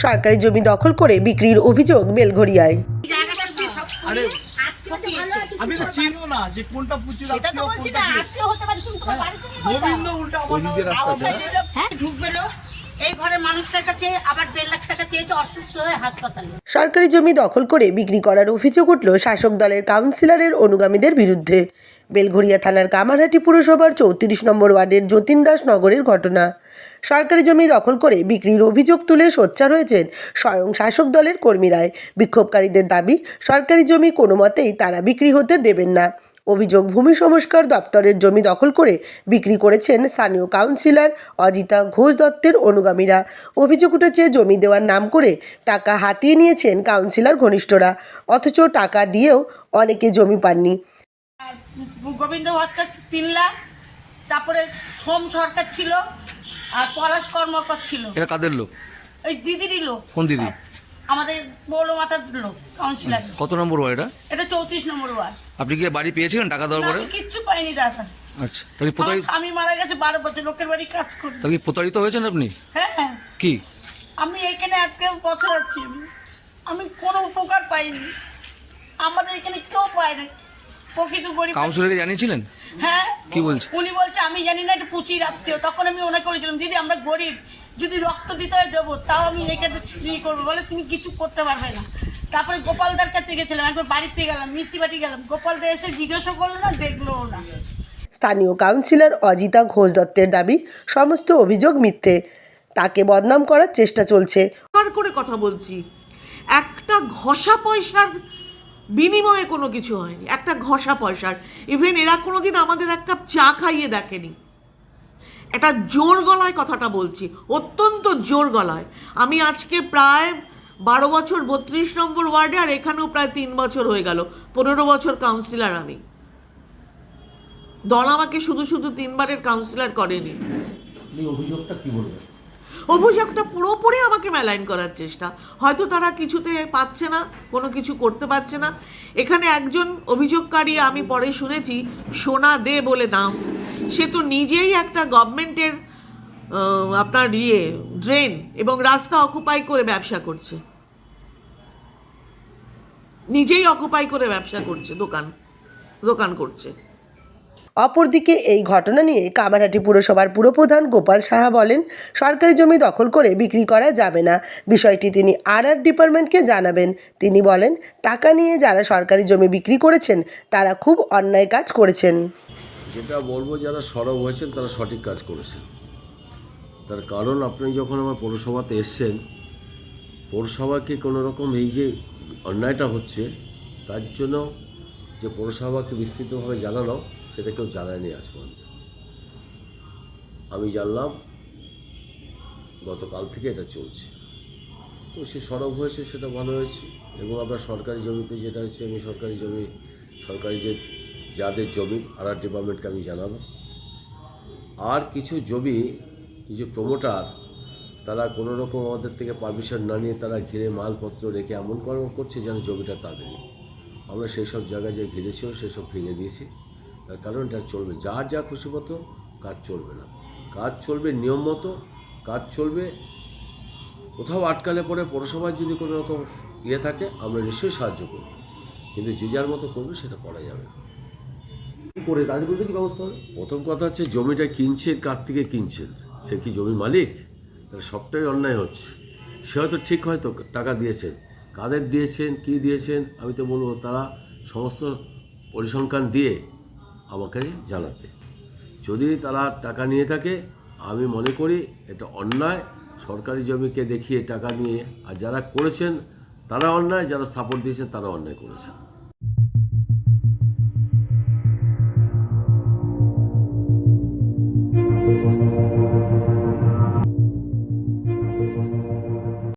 সরকারি জমি দখল করে বিক্রির অভিযোগ বেলঘরিয়ায় জায়গাটা কি সব আরে, ঠকিয়েছে। আমি তো চিনবো না যে কোনটা পুচুর সেটা তো বলছি না আত্মীয় হতে পারে তুমি তোমার বাড়িতে গোবিন্দ উল্টা আমার যেটা- হ্যাঁ? ঢুকবে লোক এই ঘরে মানুষটার কাছে আবার দেড় লাখ টাকা চেয়েছে অসুস্থ হয়ে হাসপাতালে। সরকারি জমি দখল করে বিক্রি করার অভিযোগ উঠল শাসক দলের কাউন্সিলরের অনুগামীদের বিরুদ্ধে। বেলঘরিয়া থানার কামারহাটি পুরসভার চৌত্রিশ নম্বর ওয়ার্ডের যতীন দাস নগরের ঘটনা। সরকারি জমি দখল করে বিক্রির অভিযোগ তুলে সোচ্চার হয়েছেন স্বয়ং শাসক দলের কর্মীরাই। বিক্ষোভকারীদের দাবি, সরকারি জমি কোনো মতেই তারা বিক্রি হতে দেবেন না। অভিযোগ, ভূমি সংস্কার দপ্তরের জমি দখল করে বিক্রি করেছেন স্থানীয় কাউন্সিলর অজিতা ঘোষ দত্তের অনুগামীরা। অভিযোগ উঠেছে, জমি দেওয়ার নাম করে টাকা হাতিয়ে নিয়েছেন কাউন্সিলর ঘনিষ্ঠরা, অথচ টাকা দিয়েও অনেকে জমি পাননি। গোবিন্দ ভট্টাচার্য তিন লাখ তারপরে সোম সরকার ছিল আর পলাশ কর্মকর ছিল। এটা কাদের লোক? ওই দিদিরই লোক। কোন দিদি? আমাদের বৌলো মাতার লোক কাউন্সিলর কত নম্বর ওয়ার্ড এটা? এটা চৌত্রিশ নম্বর ওয়ার্ড। আপনি কি বাড়ি পেয়েছিলেন টাকা দেওয়ার পরে? আমি কিচ্ছু পাইনি দাদা। আচ্ছা তাহলে প্রতারিত স্বামী মারা গেছে বারো বছর লোকের বাড়ি কাজ করি। তাহলে কি প্রতারিত হয়েছেন আপনি? হ্যাঁ হ্যাঁ। কি? আমি এখানে আজকে বছর আছি। আমি আমি কোনো উপকার পাইনি। আমাদের এখানে কেউ পায় না প্রকৃত গরিব কাউন্সিলরকে জানিয়েছিলেন? হ্যাঁ। কি বলছে? উনি বলছে আমি জানি না এটা পুচির আত্মীয় তখন আমি ওনাকে বলেছিলাম দিদি আমরা গরিব যদি রক্ত দিতে হয় দেবো তাও আমি এখানে করব। বলে তুমি কিছু করতে পারবে না। তারপরে গোপালদার কাছে গেছিলাম একবার বাড়িতে গেলাম মিষ্টি বাড়ি গেলাম গোপালদা এসে জিজ্ঞাসা করল না দেখল না। স্থানীয় কাউন্সিলর অজিতা ঘোষ দত্তের দাবি সমস্ত অভিযোগ মিথ্যে। তাকে বদনাম করার চেষ্টা চলছে। পরিষ্কার করে কথা বলছি? একটা ঘষা পয়সার বিনিময়ে কোনো কিছু হয়নি, একটা ঘষা পয়সার। ইভেন এরা কোনোদিন আমাদের এক কাপ চা খাইয়ে দেখেনি। একটা জোর গলায় কথাটা বলছি, অত্যন্ত জোর গলায়। আমি আজকে প্রায় বারো বছর, বত্রিশ নম্বর ওয়ার্ডে, আর এখানেও প্রায় তিন বছর হয়ে গেল, পনেরো বছর কাউন্সিলর আমি। দল আমাকে শুধু শুধু তিনবারের কাউন্সিলর করেনি। অভিযোগটা পুরোপুরি আমাকে মেলাইন করার চেষ্টা। হয়তো তারা কিছুতে পাচ্ছে না, কোনো কিছু করতে পারছে না। এখানে একজন অভিযোগকারী আমি পরে শুনেছি, সোনা দে বলে নাম। সে তো নিজেই একটা গভর্নমেন্টের আপনার ইয়ে ড্রেন এবং রাস্তা অকুপাই করে ব্যবসা করছে। নিজেই অকুপাই করে ব্যবসা করছে, দোকান দোকান করছে। অপরদিকে এই ঘটনা নিয়ে কামারহাটি পুরসভার পুরপ্রধান গোপাল সাহা বলেন, সরকারি জমি দখল করে বিক্রি করা যাবে না। বিষয়টি তিনি আর আর ডিপার্টমেন্টকে জানাবেন। তিনি বলেন, টাকা নিয়ে যারা সরকারি জমি বিক্রি করেছেন, তারা খুব অন্যায় কাজ করেছেন। যেটা বলব, যারা সরব হয়েছেন, তারা সঠিক কাজ করেছেন। তার কারণ, আপনি যখন আমার পৌরসভাতে এসছেন, পৌরসভাকে কোনো রকম এই যে অন্যায়টা হচ্ছে, তার জন্য যে পৌরসভাকে বিস্তৃতভাবে জানানো সেটা কেউ জানায়নি আজ পর্যন্ত আমি। জানলাম গতকাল থেকে এটা চলছে। তো সে সরব হয়েছে, সেটা ভালো হয়েছে। এবং আমরা সরকারি জমিতে যেটা হচ্ছে, আমি সরকারি জমি, সরকারি যে, যাদের জমি, আর ডিপার্টমেন্টকে আমি জানাব। আর কিছু জমি কিছু প্রমোটার তারা কোনো রকম আমাদের থেকে পারমিশন না নিয়ে তারা ঘিরে মালপত্র রেখে এমন কর্ম করছে যেন জমিটা তাদেরই আমরা সেই সব জায়গায় যে ঘিরেছিল সেসব ভেঙে দিয়েছি। তার কারণ এটা চলবে। যার যা খুশি মতো কাজ চলবে না। কাজ চলবে নিয়ম মতো কাজ চলবে। কোথাও আটকালে পরে পৌরসভায় যদি কোনো রকম ইয়ে থাকে আমরা নিশ্চয়ই সাহায্য করব। কিন্তু যে যার মতো করবে সেটা করা যাবে করে? তাদের বিরুদ্ধে কি ব্যবস্থা হবে? প্রথম কথা হচ্ছে জমিটা কিনছেন কার থেকে কিনছেন? সে কি জমি মালিক? তাহলে সবটাই অন্যায় হচ্ছে। সে হয়তো ঠিক হয়তো টাকা দিয়েছেন। কাদের দিয়েছেন কি দিয়েছেন? আমি তো বলব তারা সমস্ত পরিসংখ্যান দিয়ে আমাকে জানাতে। যদি তারা টাকা নিয়ে থাকে, আমি মনে করি এটা অন্যায়। সরকারি জমিকে দেখিয়ে টাকা নিয়ে আর যারা করেছেন, তারা অন্যায়, যারা সাপোর্ট দিয়েছেন, তারা অন্যায় করেছে।